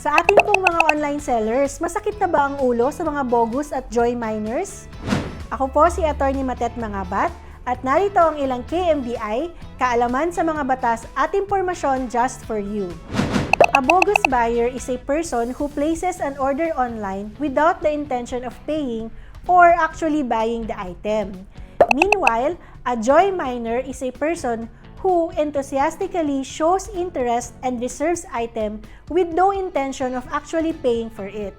Sa ating pong mga online sellers, masakit na ba ang ulo sa mga bogus at joy miners? Ako po si Attorney Matet Mangabat at narito ang ilang KMBI, kaalaman sa mga batas at impormasyon just for you. A bogus buyer is a person who places an order online without the intention of paying or actually buying the item. Meanwhile, a joy miner is a person who enthusiastically shows interest and reserves item with no intention of actually paying for it.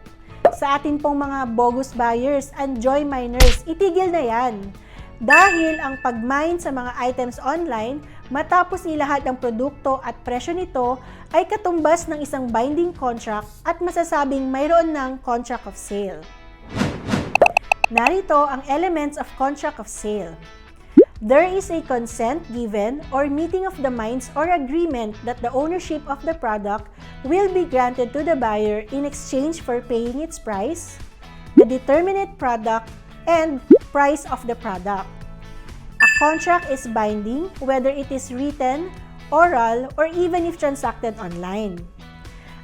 Sa atin pong mga bogus buyers and joy miners, itigil na yan. Dahil ang pag-mine sa mga items online, matapos ilahat ang produkto at presyo nito ay katumbas ng isang binding contract at masasabing mayroon ng contract of sale. Narito ang elements of contract of sale. There is a consent given or meeting of the minds or agreement that the ownership of the product will be granted to the buyer in exchange for paying its price, the determinate product, and price of the product. A contract is binding whether it is written, oral, or even if transacted online.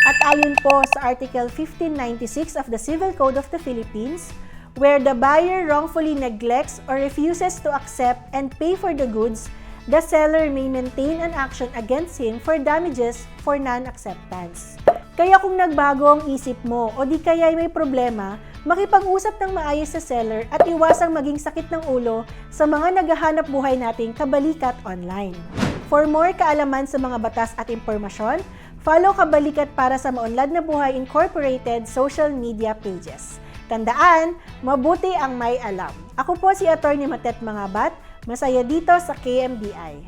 At ayon po sa Article 1596 of the Civil Code of the Philippines, where the buyer wrongfully neglects or refuses to accept and pay for the goods, the seller may maintain an action against him for damages for non-acceptance. Kaya kung nagbago ang isip mo o di kaya may problema, makipag-usap ng maayos sa seller at iwasang maging sakit ng ulo sa mga naghahanap buhay nating kabalikat online. For more kaalaman sa mga batas at impormasyon, follow Kabalikat para sa Maunlad na Buhay Incorporated social media pages. Tandaan, mabuti ang may alam. Ako po si Attorney Matet Mangabat, masaya dito sa KMDI.